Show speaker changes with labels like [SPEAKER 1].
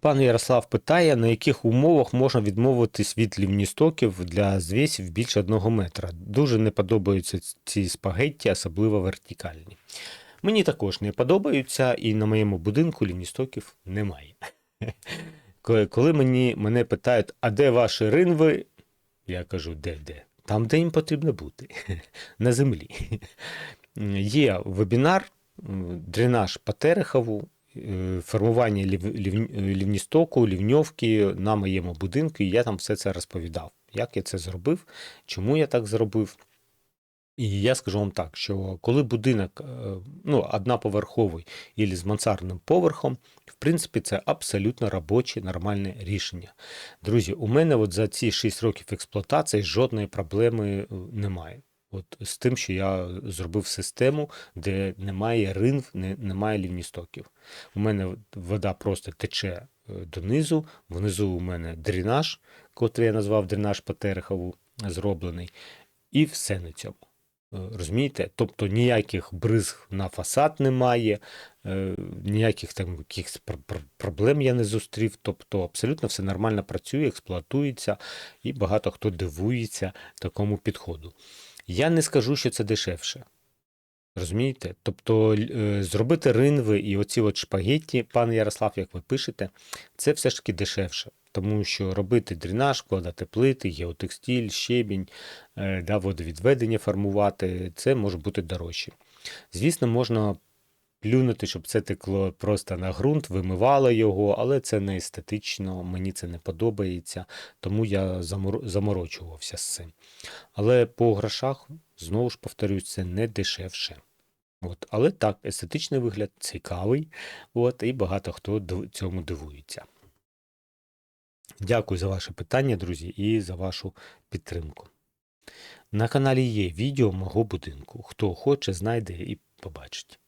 [SPEAKER 1] Пан Ярослав питає, на яких умовах можна відмовитись від лівністоків для звісів більше одного метра. Дуже не подобаються ці спагетті, особливо вертикальні. Мені також не подобаються, і на моєму будинку лівністоків немає. Коли- мені, мене питають, а де ваші ринви, я кажу, де де? Там, де їм потрібно бути, на землі. Є вебінар, дренаж по Терехову, формування лів, лів, лівністоку, лівньовки на моєму будинку, і я там все це розповідав. Як я це зробив, чому я так зробив. І я скажу вам так, що коли будинок е, ну, одноповерховий і з мансардним поверхом, в принципі, це абсолютно робоче, нормальне рішення. Друзі, у мене от за ці 6 років експлуатації жодної проблеми е, немає. От з тим, що я зробив систему, де немає ринв, не, немає лівністоків. У мене вода просто тече е, донизу, внизу у мене дренаж, котрий я назвав дренаж по Терехову, зроблений, і все на цьому. Е, Розумієте? Тобто ніяких бризг на фасад немає, е, ніяких там якихось пр- пр- проблем я не зустрів. Тобто абсолютно все нормально працює, експлуатується, і багато хто дивується такому підходу. Я не скажу, що це дешевше. Розумієте? Тобто е, зробити ринви і оці от шпагетті, пане Ярослав, як ви пишете, це все ж таки дешевше. Тому що робити дренаж, вкладати плити, геотекстиль, щебінь, е, да, водовідведення формувати, це може бути дорожче. Звісно, можна плюнути, щоб це текло просто на ґрунт, вимивало його, але це не естетично, мені це не подобається, тому я замор- заморочувався з цим. Але по грошах, знову ж повторюсь, це не дешевше. От. Але так, естетичний вигляд цікавий, от, і багато хто цьому дивується. Дякую за ваше питання, друзі, і за вашу підтримку. На каналі є відео мого будинку. Хто хоче, знайде і побачить.